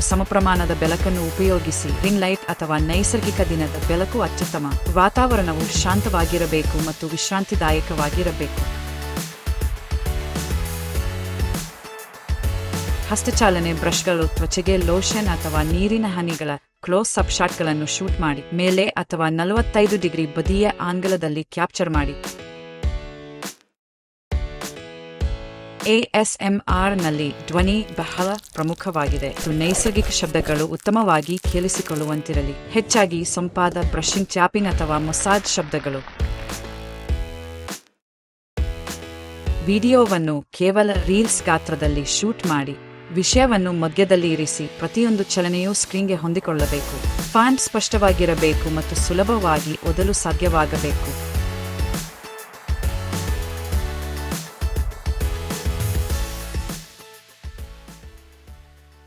ಸಮಪ್ರಮಾಣದ ಬೆಳಕನ್ನು ಉಪಯೋಗಿಸಿ ring light ಅಥವಾ ನೈಸರ್ಗಿಕ ದಿನದ ಬೆಳಕು ಅತ್ಯುತ್ತಮ. ವಾತಾವರಣವು ಶಾಂತವಾಗಿರಬೇಕು ಮತ್ತು ವಿಶ್ರಾಂತಿದಾಯಕವಾಗಿರಬೇಕು. ಹಸ್ತಚಾಲನೆ ಬ್ರಷ್ಗಳು, ತ್ವಚೆಗೆ ಲೋಷನ್ ಅಥವಾ ನೀರಿನ ಹನಿಗಳ ಕ್ಲೋಸ್ ಅಪ್ ಶಾಟ್ಗಳನ್ನು ಶೂಟ್ ಮಾಡಿ. ಮೇಲೆ ಅಥವಾ ನಲವತ್ತೈದು ಡಿಗ್ರಿ ಬದಿಯ ಆಂಗಲದಲ್ಲಿ ಕ್ಯಾಪ್ಚರ್ ಮಾಡಿ. ಎಎಸ್ಎಂಆರ್ನಲ್ಲಿ ಧ್ವನಿ ಬಹಳ ಪ್ರಮುಖವಾಗಿದೆ. ನೈಸರ್ಗಿಕ ಶಬ್ದಗಳು ಉತ್ತಮವಾಗಿ ಕೇಳಿಸಿಕೊಳ್ಳುವಂತಿರಲಿ. ಹೆಚ್ಚಾಗಿ ಸೊಂಪಾದ, ಬ್ರಷಿಂಗ್, ಚಾಪಿಂಗ್ ಅಥವಾ ಮಸಾಜ್ ಶಬ್ದಗಳು. ವಿಡಿಯೋವನ್ನು ಕೇವಲ ರೀಲ್ಸ್ ಗಾತ್ರದಲ್ಲಿ ಶೂಟ್ ಮಾಡಿ, ವಿಷಯವನ್ನು ಮಧ್ಯದಲ್ಲಿ ಇರಿಸಿ, ಪ್ರತಿಯೊಂದು ಚಲನೆಯೂ ಸ್ಕ್ರೀನ್ಗೆ ಹೊಂದಿಕೊಳ್ಳಬೇಕು. ಫಾಂಟ್ ಸ್ಪಷ್ಟವಾಗಿರಬೇಕು ಮತ್ತು ಸುಲಭವಾಗಿ ಓದಲು ಸಾಧ್ಯವಾಗಬೇಕು.